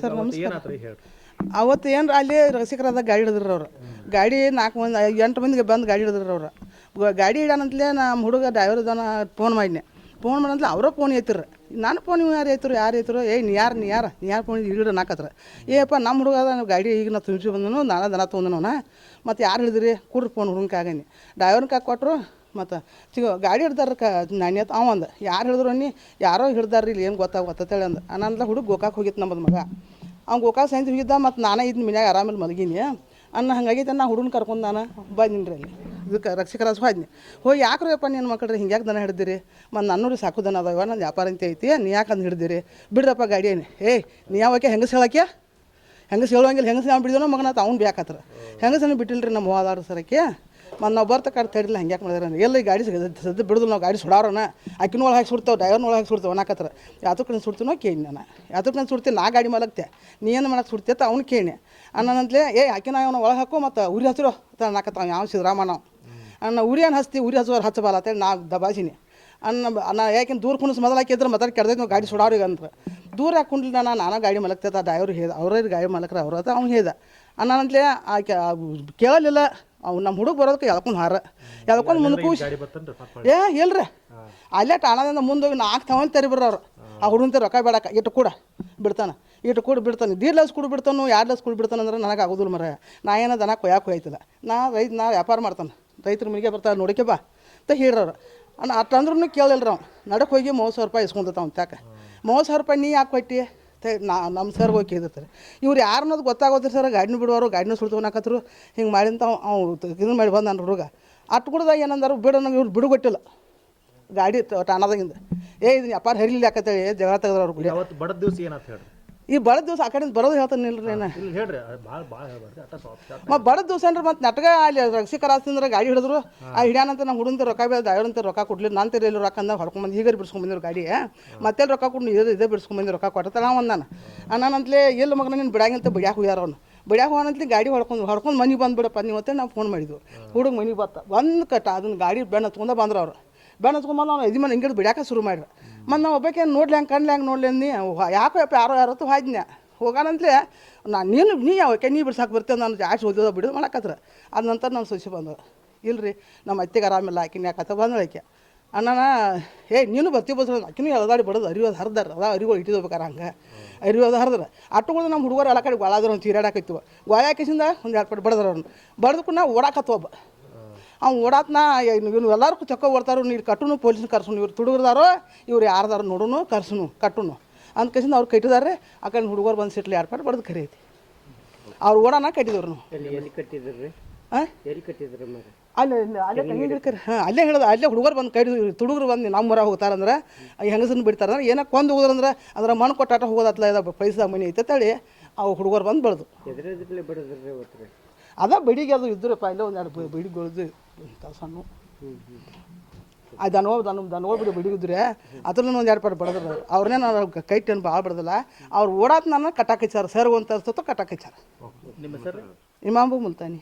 Sir ನಮಸ್ಕಾರ. ಅವತ್ತು ಏನು ಅಲ್ಲಿ ರಸಿಕರಾದ ಗಾಡಿ ಹಿಡಿದ್ರು ಅವ್ರು. ಗಾಡಿ ನಾಲ್ಕು ಮಂದಿ ಎಂಟು ಮಂದಿಗೆ ಬಂದು ಗಾಡಿ ಹಿಡಿದ್ರು ಅವ್ರು. ಗ- ಗಾಡಿ ಇಡಾನಂತಲೇ ನಮ್ಮ ಹುಡುಗ ಡ್ರೈವರ್ ಜನ ಫೋನ್ ಮಾಡಿದ್ನೆ ಫೋನ್ ಮಾಡಂತಲೇ ಅವರ ಫೋನ್ ಐತಿರ. ನಾನು ಫೋನ್ ಯಾರು ಐತರು ಯಾರು ಐತರು? ಏಯ್ ನೀ ಯಾರು ನೀ ಯಾರು? ನೀ ಯಾರು ಫೋನ್ ಹಿಡಿದ್ರೆ ನಾಕತ್ರ ಏಪ್ಪ ನಮ್ಮ ಹುಡುಗ ಅದ ನಾವು ಗಾಡಿ ಈಗ ನಾ ತುಂಬಿಸಿ ಬಂದನು ನಾನು ದನ ತೊಗೊಂದನವನ ಮತ್ತು ಯಾರು ಹಿಡಿದ್ರಿ? ಕೊಡ್ರಿ ಫೋನ್ ಹುಡುಗನ ಡ್ರೈವರ್ನ ಕಾಕ್ ಕೊಟ್ಟರು ಮತ್ತು ತಿಗೋ, ಗಾಡಿ ಹಿಡ್ದಾರ ಕ ನಾಣ್ಯತ್ ಅವ ಅಂದ ಯಾರು ಹಿಡಿದ್ರು ಅನ್ನಿ, ಯಾರೋ ಹಿಡ್ದಾರ್ರಿ ಇಲ್ಲಿ ಏನು ಗೊತ್ತಾಗ ಗೊತ್ತೇಳಿ ಅಂದ. ಅನ್ನಂದ್ಲ ಹುಡುಗ ಗೋಕಾಕ್ ಹೋಗಿತ್ತು ನಮ್ಮದು ಮಗ. ಅವ್ನು ಗೋಕಾಕ್ ಸೈನ್ಸ್ ಹೋಗಿದ್ದ ಮತ್ತು ನಾನೇ ಇದ್ದ ಮನ್ಯಾಗ ಆರಾಮಿಲ್ಲ ಮಲಗೀನಿ. ಅನ್ನ ಹಂಗಾಗೈತೆ ನಾ ಹುಡುಗನ ಕರ್ಕೊಂಡು ನಾನು ಬಂದಿನಿ ರೀ ಅಲ್ಲಿ. ಇದಕ್ಕೆ ರಕ್ಷಕರಾಜ್ ಹೋದ್ನಿ. ಹೋಗಿ ಯಾಕ್ರಪ್ಪ ನೀನು ಮಕ್ಕಳ್ರಿ ಹಿಂಗ್ಯಾಕೆ ದನ ಹಿಡ್ದಿರಿ? ಮತ್ತು ನನ್ನೂರು ಸಾಕು ದನ ಅದಾವ ನನ್ನ ವ್ಯಾಪಾರ ಅಂತ ಐತಿ, ನೀ ಯಾಕೆ ಅಂದು ಹಿಡ್ದಿರಿ? ಬಿಡ್ರಪ್ಪ ಗಾಡಿ ಏನಿ, ಏಯ್, ನೀ ಯಾವಾಗೆ ಹೆಂಗಸ್ ಹೇಳಕ್ಕೆ ಹೆಂಗಸ್ ಹೇಳುವಂಗಿಲ್ಲ, ಹೆಂಗಸ್ ನಾವು ಬಿಡಿದೋ ಮಗನ ಅವ್ನು ಬೇಕಾತ್ರ ಹೆಂಗಸನ್ನು ರೀ ನಮ್ಮ ಹೋದಾರ ಸರಕ್ಕೆ? ಮತ್ತು ನಾವು ಬರ್ತ ತಡಿಲ್ಲ ಹಂಗೆ ಯಾಕೆ ಮಾಡಿದ್ರೆ ಎಲ್ಲ ಗಾಡಿ ಸದ್ದು ಬಿಡೋದು ನಾವು ಗಾಡಿ ಸುಡಾರೋಣ ಅಕ್ಕಿನ ಒಳಗೆ ಹಾಕಿ ಸುಡ್ತಾವೆ ಡ್ರೈವರ್ನ ಒಳಗೆ ಹಾಕಿ ಸುಡ್ತಾವೆ ಅನ್ನಕತ್ರ ಯಾತಕ್ಕೆ ನಾನು ಸುಡ್ತೀನೋ ಕೇಳಿ ನಾನು. ಯಾತಕ್ಕೆ ನಾನು ಸುಡ್ತೀನಿ ನಾ ಗಾಡಿ ಮಲಗ್ತೆ ನೀ ಏನು ಮಾಡಕ್ಕೆ ಅಂತ ಅವ್ನು ಕೇಳಿ ಅನ್ನಂತಲೇ ಏ ಅಕ್ಕಿನ ಅವನ ಒಳಗೆ ಹಾಕೋ ಮತ್ತು ಉರಿ ಹಚ್ಚಿರೋ. ಅಂತ ಅನ್ನಕತ್ತಾವ ಯಾವ ಸಿದ್ದರಾಮ ನಾವು ಅನ್ನ ಉರಿ ಏನು ಹಚ್ತಿ, ಉರಿ ಹಚ್ಚೋರು ಹಚ್ಚಬಲ್ಲ ಅಂತೇಳಿ ನಾ ದಬಾಸಿನಿ ಅನ್ನ ನಾ ಯಾಕೆಂದ್ರೆ ದೂರ ಕುಣಿಸ್ ಮೊದಲು ಹಾಕಿದ್ರೆ ಮತ್ತೆ ಕೆಡ್ದೈತೆ ನಾವು ಗಾಡಿ ಈಗ ಅಂದ್ರೆ. ದೂರ ಕುಂಡ್ಲಿಲ್ಲ ನಾನು? ನಾನು ಗಾಡಿ ಮಲಗ್ತೈತೆ ಡ್ರೈವರ್ ಹೇಳ್ದ ಅವ್ರ ಗಾಡಿ ಮಲಕ್ರ, ಅವ್ರ ಅವ್ನು ಹೇಳ್ದ ಅನ್ನಂತಲೇ ಆಕೆ ಕೇಳಲಿಲ್ಲ. ಅವ್ನು ನಮ್ಮ ಹುಡುಗ ಬರೋದಕ್ಕೆ ಎಳ್ಕೊಂಡು ಹಾರ. ಎಳ್ಕೊಂಡು ಮುಂದೆ ಕೂಸಿ ಏ ಇಲ್ರಿ. ಅಲ್ಲೇ ಟಾಣದಿಂದ ಮುಂದೋಗಿ ನಾಲ್ಕು ತಗೊಂಡು ತರಿ ಅವ್ರು ಆ ಹುಡುಗನ ರೊಕ್ಕ ಬೇಡಕ್ಕ. ಇಟ್ಟು ಕೂಡ ಬಿಡ್ತಾನೆ. ಇಟ್ಟು ಕೂಡ ಬಿಡ್ತಾನೆ. ದೀಡ್ ಲಸ್ ಕೂಡ ಬಿಡ್ತಾನು ಎರಡು ಲಸ್ ಕೂಡ ಬಿಡ್ತಾನೆ ಅಂದ್ರೆ ನನಗೆ ಆಗೋದಿಲ್ಲ ಮರ ನಾ ಏನೋ ದನ ಕೊಯ್ಯಾಕೆ ಹೋಯ್ತದ ನಾ ರೈತ ನಾ ವ್ಯಾಪಾರ ಮಾಡ್ತಾನೆ. ರೈತರ ಮನೆಗೆ ಬರ್ತಾರೆ ನೋಡಿಕೆ ಬಾ. ಅಂತ ಹೇಳ್ರವ್ರು. ಅಣ್ಣ ಅಷ್ಟಂದ್ರೂ ಕೇಳಿಲ್ರಿ ಅವ್ನು ನಡಕ್ಕೆ ಹೋಗಿ ಮೂವತ್ತು ಸಾವಿರ ರೂಪಾಯಿ ಇಸ್ಕೊಂತ ಅವ್ನು ತ್ಯಾಕ. ಮೂವತ್ತು ಸಾವಿರ ರೂಪಾಯಿ ನೀ ಯಾಕೆ ಕೊಟ್ಟಿ? ತೆ ನಾ ಹೋಗಿ ಕೇಳಿರ್ತಾರೆ. ಇವ್ರು ಯಾರು ಅನ್ನೋದು ಗೊತ್ತಾಗೋದ್ರಿ ಸರ್, ಗಾಡಿನ ಬಿಡುವರು ಗಾಡಿನ ಸುಡ್ತವನಾಕತ್ರು ಹಿಂಗೆ ಮಾಡಿಂತ ಅವ್ ಇದನ್ನ ಮಾಡಿ ಬಂದ ನನ್ನ ಹುಡುಗ. ಅಟ್ಟು ಕೂಡ ಏನಂದಾರು, ಬಿಡು ನಂಗೆ ಇವ್ರು ಬಿಡುಗೊಟ್ಟಿಲ್ಲ. ಗಾಡಿ ಟಾಣದಾಗಿಂದ ಏ ಇದನ್ನ ಅಪಾರ ಹರಿಲಿಲ್ಲ ಯಾಕತ್ತೇಳಿ ಜಗಳ ತೆಗೆದ್ರು ಅವ್ರು ಬಡದ ದಿವಸ ಏನಂತ ಹೇಳ್ರಿ? ಈ ಬಡ ದಿವಸ ಆ ಕಡೆಯಿಂದ ಬರೋದು ಹೇಳ್ತಾನೆ ಇಲ್ರಿ ಇಲ್ಲಿ ಹೇಳ್ರಿ. ಭಾಳ ಭಾಳ ಹೇಳ್ಬಾರ್ದು. ಅಟ್ಟ ಸಾಫ್ಟ್ ಮ ಬಡ ದಿವಸ ಅಂದ್ರೆ ಮತ್ತೆ ನಟಗ ಅಲ್ಲಿ ರಕ್ಷಕರಾಸ್ತಿಂದ್ರೆ ಗಾಡಿ ಹಿಡಿದ್ರು. ಆ ಹಿಡ್ಯಾನಂತ ನಮ್ಮ ಹುಡುಗಂತ ರೊಕ್ಕ ಬೇಡ ಡ್ರೈವರಂತ ರೊಕ್ಕ ಕೊಡ್ಲಿ ನಾನು ತೆರೆ ಇಲ್ಲಿ ರೊಕ್ಕ ಅಂದಾಗ ಹೊಡ್ಕೊಂಬಂದು ಈಗ ಬಿಡ್ಸ್ಕೊಂಬಂದಿರು ಗಾಡಿ. ಮತ್ತೆ ರೊಕ್ಕ ಕೊಟ್ಟು ಇದೇ ಇದೇ ಬಿಡ್ಸ್ಕೊಂಬಂದು ರೊಕ್ಕ ಕೊಟ್ಟತ್ತ ನಾವು ಅಂದಾನ. ಅನ್ನಂತಲೇ ಎಲ್ಲಿ ಮಗನ ನೀನು ಬಿಡಂಗಿಂತ ಬಿಡ್ಯಾಕ ಹೋಗ್ಯಾರ ಅವ್ನು. ಬಿಡ್ಯಾಕ ಹೋಗಂತಲೇ ಗಾಡಿ ಹೊಡ್ಕೊಂಡು ಹೊಡ್ಕೊಂಡು ಮನೆಗೆ ಬಂದ್ಬಿಡಪ್ಪ. ನೀವು ಅಂತ ನಾವು ಫೋನ್ ಮಾಡಿದ್ವು. ಹುಡುಗ ಮನೆಗೆ ಬತ್ತ. ಒಂದು ಕಟ್ಟ. ಅದನ್ನ ಗಾಡಿ ಬೆಣ್ಣ ಹತ್ಕೊಂಡ ಬಂದ್ರು ಅವ್ರು. ಬೆಣ್ಣ ಹತ್ಕೊಂಬಂದು ಅವ್ನು ಮನೆ ಹಿಂಗಿಡ್ ಬಿಡ್ಯಾಕ ಶುರು ಮಾಡ್ರಿ. ಮತ್ತು ನಾವು ಒಬ್ಬಕ್ಕೆ ನೋಡ್ಲಿ ಹಂಗೆ ಕಣ್ಲಿ ಹಂಗೆ ನೋಡ್ಲಿ ನೀ ಯಾಕೋ ಯಪ್ಪ ಯಾರೋ ಯಾರತ್ತು ಹಾದ್ನ್ಯಾ ಹೋಗೋಣಂತಲೇ ನಾನು ನೀನು ನೀ ಯಾವಕ್ಕೆ ನೀ ಬಿಡ್ಸಾಕೆ ಬರ್ತೇವೆ ನಾನು ಜಾಸ್ತಿ ಓದಿದ ಬಿಡೋದು ಮಾಡಕತ್ರ. ಅದ ನಂತರ ನಾನು ಸೊಸಿ ಬಂದು ಇಲ್ರಿ ನಮ್ಮ ಅತ್ತೆಗೆ ಆರಾಮಿಲ್ಲ ಆಕಿನ ಯಾಕತ್ತ ಬಂದಳು ಆಕೆ. ಅಣ್ಣನ, ಏ, ನೀನು ಬರ್ತಿ ಬಸ್ರು ಆಕಿನೂ ಎಲ್ಲದಾಡಿ ಬಡದು ಅರಿಯೋದು ಹರಿದಾರ. ಅದ ಅರಿಗಳು ಇಟ್ಟಿದ್ಬೇಕಾರ ಹಂಗೆ ಅರಿಯೋದು ಹರಿದ್ರೆ. ಅಟ್ಟುಗಳು ನಮ್ಮ ಹುಡುಗರು ಎಲ್ಲ ಕಡೆ ಗೋಳಾದ್ರು ಅಂತ ತೀರಾಡಾಕೈತಿವ ಗೋಳ ಹಾಕಿಸಿಂದ ಒಂದು ಎರಡು ಪಟ್ಟು ಬಡದ್ರ ಅವ್ನು ಬಡ್ದಕ್ಕೂ ನಾ ಓಡಾಕತ್ತ ಒಬ್ಬ. ಅವ್ನು ಓಡಾತ್ನ ಇವ್ನು ಎಲ್ಲರೂ ಚಕ್ಕ ಓಡ್ತಾರೋ ನೀರು ಕಟ್ಟುನು ಪೊಲೀಸ್ನ ಕರ್ಸುನು ಇವ್ರು ತುಡುಗ್ರದಾರೋ ಇವ್ರು ಯಾರ್ದಾರು ನೋಡುನು ಕರ್ಸುನು ಕಟ್ಟುನು. ಅಂದ ಕಸಿಂದ ಅವ್ರು ಕಟ್ಟಿದಾರೆ ಆ ಕಡೆ ಹುಡುಗರು ಬಂದು ಸಿಟ್ಲಿ ಎರಡು ಪಾಟ್ ಬಡ್ದು ಕರಿ ಐತಿ. ಅವ್ರು ನಾವು. ಎಲ್ಲಿ ಕಟ್ಟಿದ್ರಿ? ಮರ ಅಲ್ಲೇ ಇಲ್ಲ ಅಲ್ಲೇ ಗಿಡಕ್ಕೆ ಹಾಂ ಅಲ್ಲೇ ಹೇಳಿದ ಅಲ್ಲೇ ಹುಡುಗರು ಬಂದು ಕೈ ತುಡುಗರು ಬಂದು ನಮ್ಮ ಮರ ಹೋಗ್ತಾರಂದ್ರೆ ಹೆಂಗಸನ್ನು ಬಿಡ್ತಾರೆ ಅಂದ್ರೆ ಏನೋ ಕೊಂದು ಹೋದ್ರಂದ್ರೆ ಅಂದ್ರೆ ಮಣ್ಣು ಕೊಟ್ಟಾಟ ಹೋಗೋದತ್ಲ ಇದು ಪೈಸದ ಮನೆ ಐತೆ ತಳಿ ಅವು ಹುಡುಗರು ಬಂದು ಬೆಳೆದು ಅದ ಬಡಿಗೆ ಅದು ಇದ್ರಪ್ಪ ಇಲ್ಲೇ ಒಂದು ಎರಡು ಬಡಿಗಳು ಸಣ್ಣ. ಆ ದನೋ ದನ ದನ ಬಿಡಿ ಬಿಡಿಗಿದ್ರೆ ಅದ್ರನ್ನ ಒಂದು ಎರಡು ಪಾಡು ಬಡದ್ರು. ಅವ್ರನ್ನೇ ನಾನು ಕೈ ಟೆನ್ ಭಾಳ ಬಡದಲ್ಲ ಅವ್ರು ಓಡಾದ ನಾನು ಕಟ್ಟಾಕಿಚ್ಚಾರ ಸರ್ ಅಂತ ಅನ್ಸತ್ತೋ ಕಟ್ಟಾಕಿಚ್ಚಾರ ಇಮಾಂಬು ಮುಲ್ತಾನಿ.